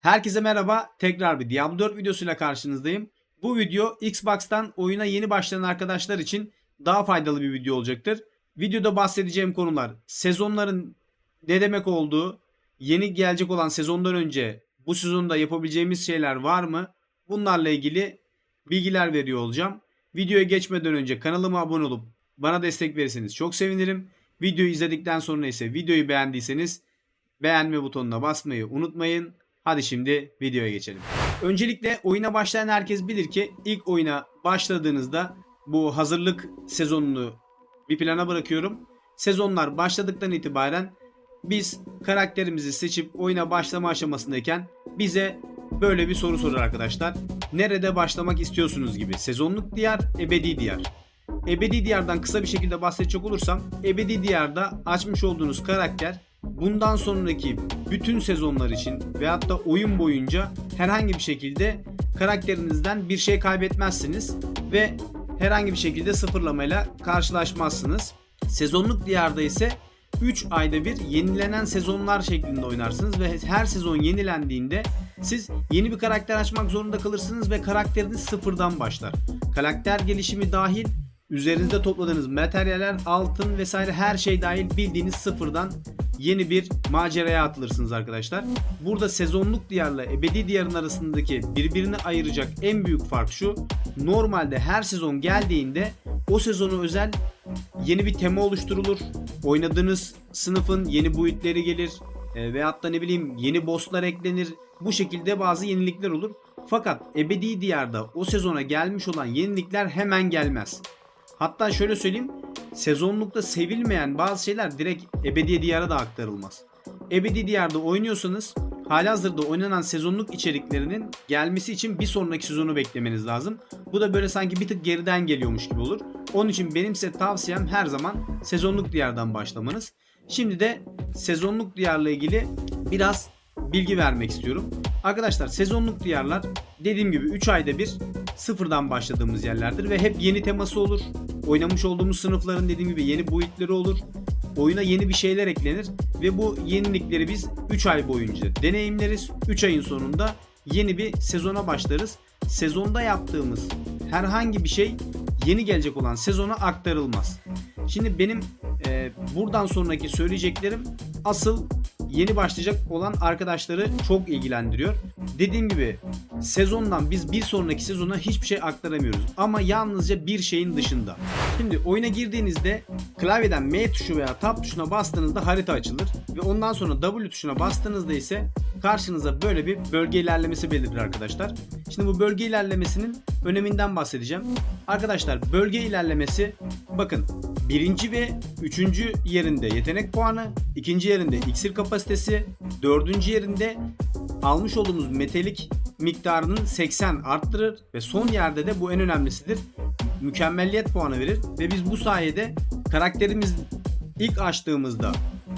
Herkese merhaba. Tekrar bir Diablo 4 videosuyla karşınızdayım. Bu video Xbox'tan oyuna yeni başlayan arkadaşlar için daha faydalı bir video olacaktır. Videoda bahsedeceğim konular sezonların ne demek olduğu, yeni gelecek olan sezondan önce bu sezonda yapabileceğimiz şeyler var mı? Bunlarla ilgili bilgiler veriyor olacağım. Videoya geçmeden önce kanalıma abone olup bana destek verirseniz çok sevinirim. Videoyu izledikten sonra ise videoyu beğendiyseniz beğenme butonuna basmayı unutmayın. Hadi şimdi videoya geçelim. Öncelikle oyuna başlayan herkes bilir ki ilk oyuna başladığınızda bu hazırlık sezonunu bir plana bırakıyorum. Sezonlar başladıktan itibaren biz karakterimizi seçip oyuna başlama aşamasındayken bize böyle bir soru sorur arkadaşlar. Nerede başlamak istiyorsunuz gibi. Sezonluk diyar, ebedi diyar. Ebedi Diyar'dan kısa bir şekilde bahsedecek olursam Ebedi Diyar'da açmış olduğunuz karakter bundan sonraki bütün sezonlar için veyahut da oyun boyunca herhangi bir şekilde karakterinizden bir şey kaybetmezsiniz ve herhangi bir şekilde sıfırlamayla karşılaşmazsınız. Sezonluk Diyar'da ise 3 ayda bir yenilenen sezonlar şeklinde oynarsınız ve her sezon yenilendiğinde siz yeni bir karakter açmak zorunda kalırsınız ve karakteriniz sıfırdan başlar. Karakter gelişimi dahil üzerinizde topladığınız materyaller, altın vesaire her şey dahil bildiğiniz sıfırdan yeni bir maceraya atılırsınız arkadaşlar. Burada sezonluk diyarla ebedi diyarın arasındaki birbirini ayıracak en büyük fark şu. Normalde her sezon geldiğinde o sezonu özel yeni bir tema oluşturulur. Oynadığınız sınıfın yeni boyutları gelir. E, veyahut da ne bileyim yeni bosslar eklenir. Bu şekilde bazı yenilikler olur. Fakat ebedi diyarda o sezona gelmiş olan yenilikler hemen gelmez. Hatta şöyle söyleyeyim. Sezonlukta sevilmeyen bazı şeyler direkt ebedi diyara da aktarılmaz. Ebedi diyarda oynuyorsanız halihazırda oynanan sezonluk içeriklerinin gelmesi için bir sonraki sezonu beklemeniz lazım. Bu da böyle sanki bir tık geriden geliyormuş gibi olur. Onun için benim size tavsiyem her zaman sezonluk diyardan başlamanız. Şimdi de sezonluk diyarla ilgili biraz bilgi vermek istiyorum. Arkadaşlar sezonluk diyarlar dediğim gibi 3 ayda bir sıfırdan başladığımız yerlerdir ve hep yeni teması olur. Oynamış olduğumuz sınıfların dediğim gibi yeni boyutları olur. Oyuna yeni bir şeyler eklenir ve bu yenilikleri biz 3 ay boyunca deneyimleriz. 3 ayın sonunda yeni bir sezona başlarız. Sezonda yaptığımız herhangi bir şey yeni gelecek olan sezona aktarılmaz. Şimdi benim e, buradan sonraki söyleyeceklerim asıl yeni başlayacak olan arkadaşları çok ilgilendiriyor. Dediğim gibi sezondan biz bir sonraki sezona hiçbir şey aktaramıyoruz. Ama yalnızca bir şeyin dışında. Şimdi oyuna girdiğinizde klavyeden M tuşu veya Tab tuşuna bastığınızda harita açılır. Ve ondan sonra W tuşuna bastığınızda ise karşınıza böyle bir bölge ilerlemesi belirir arkadaşlar. Şimdi bu bölge ilerlemesinin öneminden bahsedeceğim. Arkadaşlar bölge ilerlemesi bakın birinci ve üçüncü yerinde yetenek puanı, ikinci yerinde iksir kapasitesi, dördüncü yerinde almış olduğumuz metalik miktarının 80 arttırır ve son yerde de bu en önemlisidir. Mükemmelliyet puanı verir ve biz bu sayede karakterimiz ilk açtığımızda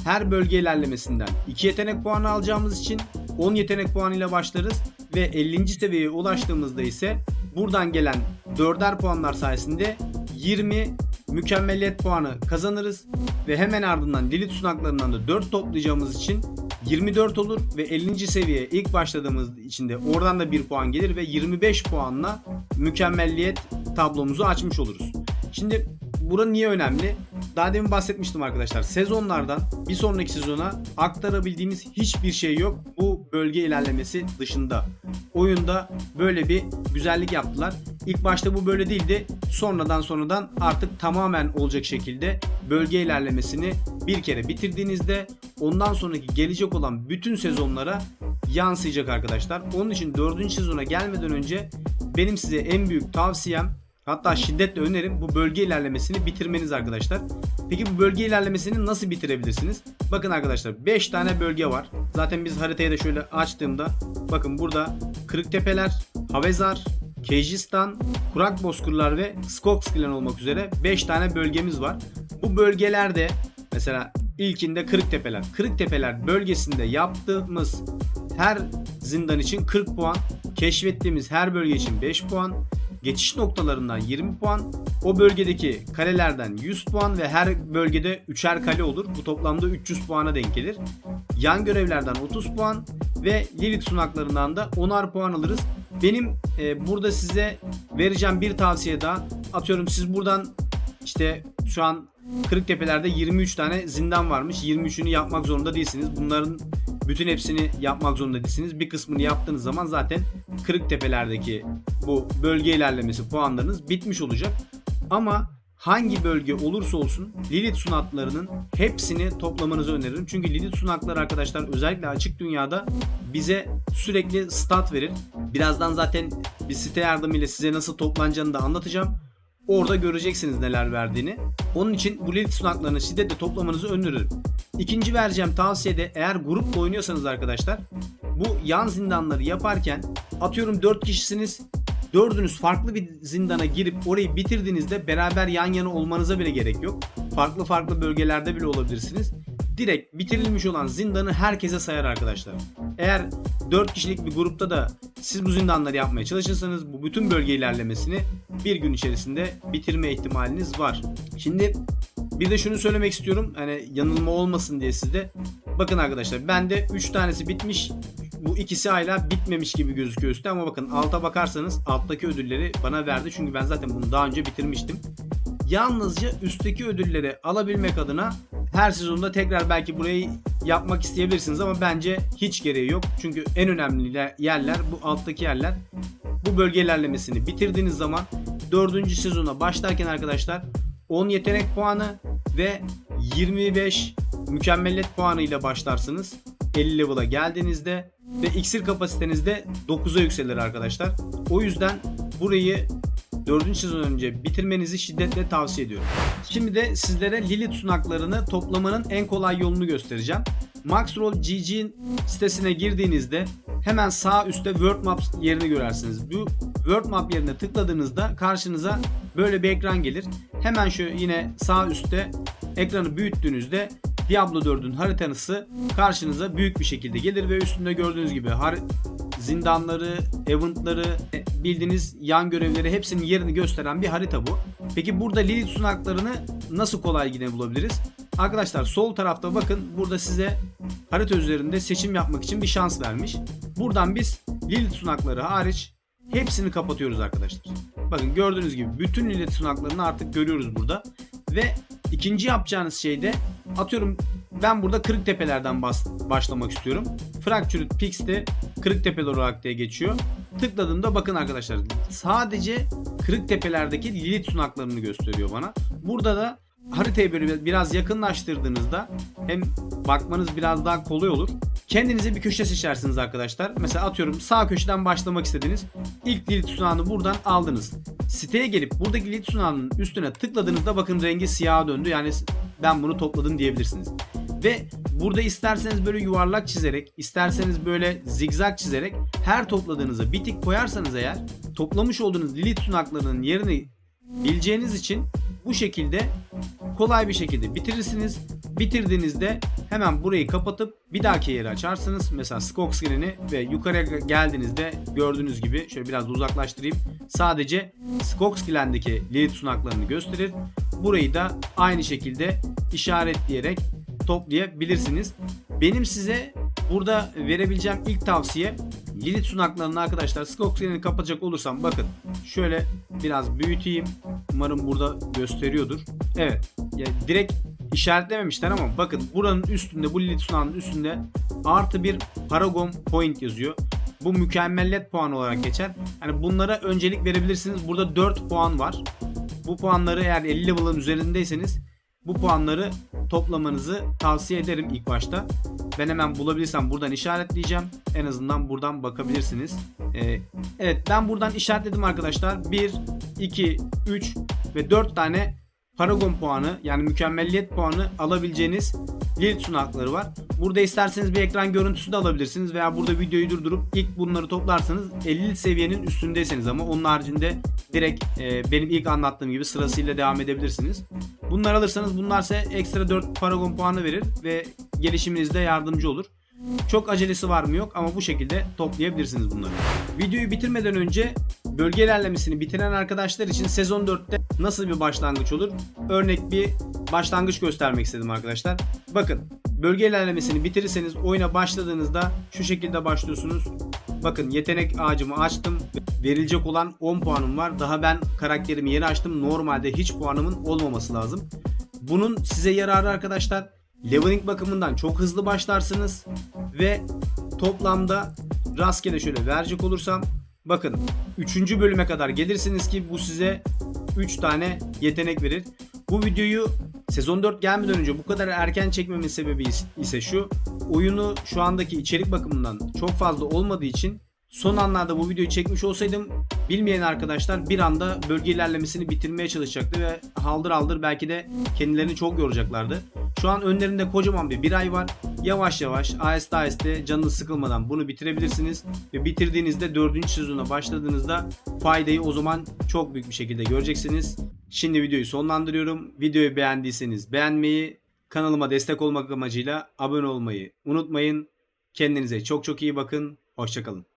her bölge ilerlemesinden 2 yetenek puanı alacağımız için 10 yetenek puanıyla başlarız ve 50. seviyeye ulaştığımızda ise buradan gelen 4'er puanlar sayesinde 20 mükemmelliyet puanı kazanırız ve hemen ardından Lilith sunaklarından da 4 toplayacağımız için 24 olur ve 50. seviyeye ilk başladığımız için de oradan da 1 puan gelir ve 25 puanla mükemmelliyet tablomuzu açmış oluruz. Şimdi bura niye önemli? Daha demin bahsetmiştim arkadaşlar. Sezonlardan bir sonraki sezona aktarabildiğimiz hiçbir şey yok. Bu bölge ilerlemesi dışında. Oyunda böyle bir güzellik yaptılar. İlk başta bu böyle değildi. Sonradan sonradan artık tamamen olacak şekilde bölge ilerlemesini bir kere bitirdiğinizde ondan sonraki gelecek olan bütün sezonlara yansıyacak arkadaşlar. Onun için 4. sezona gelmeden önce benim size en büyük tavsiyem Hatta şiddetle önerim bu bölge ilerlemesini bitirmeniz arkadaşlar. Peki bu bölge ilerlemesini nasıl bitirebilirsiniz? Bakın arkadaşlar 5 tane bölge var. Zaten biz haritayı da şöyle açtığımda bakın burada Kırıktepeler, Havezar, Kejistan, Kurak Bozkırlar ve Skoksklen olmak üzere 5 tane bölgemiz var. Bu bölgelerde mesela ilkinde Kırıktepeler. Kırıktepeler bölgesinde yaptığımız her zindan için 40 puan, keşfettiğimiz her bölge için 5 puan, geçiş noktalarından 20 puan, o bölgedeki kalelerden 100 puan ve her bölgede 3'er kale olur. Bu toplamda 300 puana denk gelir. Yan görevlerden 30 puan, ve Lilith sunaklarından da 10'ar puan alırız. Benim e, burada size vereceğim bir tavsiye daha. Atıyorum siz buradan işte şu an Kırıktepe'lerde 23 tane zindan varmış. 23'ünü yapmak zorunda değilsiniz. Bunların bütün hepsini yapmak zorunda değilsiniz. Bir kısmını yaptığınız zaman zaten Kırıktepe'lerdeki bu bölge ilerlemesi puanlarınız bitmiş olacak. Ama hangi bölge olursa olsun Lilith sunaklarının hepsini toplamanızı öneririm. Çünkü Lilith sunakları arkadaşlar özellikle açık dünyada bize sürekli stat verir. Birazdan zaten bir site yardımıyla size nasıl toplanacağını da anlatacağım. Orada göreceksiniz neler verdiğini. Onun için bu Lilith sunaklarını şiddetle toplamanızı öneririm. İkinci vereceğim tavsiyede eğer grupla oynuyorsanız arkadaşlar bu yan zindanları yaparken atıyorum 4 kişisiniz dördünüz farklı bir zindana girip orayı bitirdiğinizde beraber yan yana olmanıza bile gerek yok. Farklı farklı bölgelerde bile olabilirsiniz. Direkt bitirilmiş olan zindanı herkese sayar arkadaşlar. Eğer 4 kişilik bir grupta da siz bu zindanları yapmaya çalışırsanız bu bütün bölge ilerlemesini bir gün içerisinde bitirme ihtimaliniz var. Şimdi bir de şunu söylemek istiyorum. Hani yanılma olmasın diye sizde. Bakın arkadaşlar bende 3 tanesi bitmiş. Bu ikisi hala bitmemiş gibi gözüküyor üstte ama bakın alta bakarsanız alttaki ödülleri bana verdi. Çünkü ben zaten bunu daha önce bitirmiştim. Yalnızca üstteki ödülleri alabilmek adına her sezonda tekrar belki burayı yapmak isteyebilirsiniz ama bence hiç gereği yok. Çünkü en önemli yerler bu alttaki yerler. Bu bölge ilerlemesini bitirdiğiniz zaman 4. sezona başlarken arkadaşlar 10 yetenek puanı ve 25 mükemmeliyet puanı ile başlarsınız. 50 level'a geldiğinizde ve iksir kapasiteniz de 9'a yükselir arkadaşlar. O yüzden burayı 4. sezon önce bitirmenizi şiddetle tavsiye ediyorum. Şimdi de sizlere Lilith sunaklarını toplamanın en kolay yolunu göstereceğim. Maxroll GG sitesine girdiğinizde hemen sağ üstte World Maps yerini görersiniz. Bu World Map yerine tıkladığınızda karşınıza böyle bir ekran gelir. Hemen şu yine sağ üstte ekranı büyüttüğünüzde Diablo 4'ün haritası karşınıza büyük bir şekilde gelir ve üstünde gördüğünüz gibi har zindanları, eventları, bildiğiniz yan görevleri hepsinin yerini gösteren bir harita bu. Peki burada Lilith sunaklarını nasıl kolay yine bulabiliriz? Arkadaşlar sol tarafta bakın burada size harita üzerinde seçim yapmak için bir şans vermiş. Buradan biz Lilith sunakları hariç hepsini kapatıyoruz arkadaşlar. Bakın gördüğünüz gibi bütün Lilith sunaklarını artık görüyoruz burada. Ve ikinci yapacağınız şey de atıyorum ben burada Kırıktepe'lerden bas, başlamak istiyorum. Fractured Peaks de Kırıktepe'ler olarak diye geçiyor. Tıkladığımda bakın arkadaşlar sadece Kırıktepe'lerdeki Lilith sunaklarını gösteriyor bana. Burada da haritayı böyle biraz yakınlaştırdığınızda hem bakmanız biraz daha kolay olur. Kendinize bir köşe seçersiniz arkadaşlar. Mesela atıyorum sağ köşeden başlamak istediniz. İlk Lilith sunağını buradan aldınız. Siteye gelip buradaki Lilith sunağının üstüne tıkladığınızda bakın rengi siyaha döndü. Yani ben bunu topladım diyebilirsiniz. Ve burada isterseniz böyle yuvarlak çizerek, isterseniz böyle zigzag çizerek her topladığınıza bir tik koyarsanız eğer toplamış olduğunuz Lilith sunaklarının yerini bileceğiniz için bu şekilde kolay bir şekilde bitirirsiniz. Bitirdiğinizde hemen burayı kapatıp bir dahaki yeri açarsınız. Mesela Skok screen'i ve yukarıya geldiğinizde gördüğünüz gibi şöyle biraz uzaklaştırayım. Sadece Skok screen'deki Lilith sunaklarını gösterir. Burayı da aynı şekilde işaretleyerek toplayabilirsiniz. Benim size burada verebileceğim ilk tavsiye Lilith sunaklarını arkadaşlar Skok screen'i kapatacak olursam bakın şöyle biraz büyüteyim. Umarım burada gösteriyordur. Evet. Ya direkt işaretlememişler ama bakın buranın üstünde bu Lilith sunağının üstünde artı bir Paragon Point yazıyor. Bu mükemmeliyet puanı olarak geçer. Yani bunlara öncelik verebilirsiniz. Burada 4 puan var. Bu puanları eğer 50 level'ın üzerindeyseniz bu puanları toplamanızı tavsiye ederim ilk başta. Ben hemen bulabilirsem buradan işaretleyeceğim. En azından buradan bakabilirsiniz. Ee, evet ben buradan işaretledim arkadaşlar. 1, 2, 3 ve 4 tane Paragon puanı yani mükemmelliyet puanı alabileceğiniz Lilith sunakları var. Burada isterseniz bir ekran görüntüsü de alabilirsiniz veya burada videoyu durdurup ilk bunları toplarsanız 50 seviyenin üstündeyseniz ama onun haricinde direkt e, benim ilk anlattığım gibi sırasıyla devam edebilirsiniz. Bunları alırsanız bunlar size ekstra 4 Paragon puanı verir ve gelişiminizde yardımcı olur. Çok acelesi var mı yok ama bu şekilde toplayabilirsiniz bunları. Videoyu bitirmeden önce bölge ilerlemesini bitiren arkadaşlar için sezon 4'te nasıl bir başlangıç olur? Örnek bir başlangıç göstermek istedim arkadaşlar. Bakın Bölge ilerlemesini bitirirseniz oyuna başladığınızda şu şekilde başlıyorsunuz. Bakın yetenek ağacımı açtım. Verilecek olan 10 puanım var. Daha ben karakterimi yeni açtım. Normalde hiç puanımın olmaması lazım. Bunun size yararı arkadaşlar. Leveling bakımından çok hızlı başlarsınız. Ve toplamda rastgele şöyle verecek olursam bakın 3. bölüme kadar gelirsiniz ki bu size 3 tane yetenek verir. Bu videoyu sezon 4 gelmeden önce bu kadar erken çekmemin sebebi ise şu. Oyunu şu andaki içerik bakımından çok fazla olmadığı için son anlarda bu videoyu çekmiş olsaydım bilmeyen arkadaşlar bir anda bölge ilerlemesini bitirmeye çalışacaktı ve haldır haldır belki de kendilerini çok yoracaklardı. Şu an önlerinde kocaman bir bir ay var. Yavaş yavaş aheste aheste canınız sıkılmadan bunu bitirebilirsiniz. Ve bitirdiğinizde 4. sezona başladığınızda faydayı o zaman çok büyük bir şekilde göreceksiniz. Şimdi videoyu sonlandırıyorum. Videoyu beğendiyseniz beğenmeyi, kanalıma destek olmak amacıyla abone olmayı unutmayın. Kendinize çok çok iyi bakın. Hoşçakalın.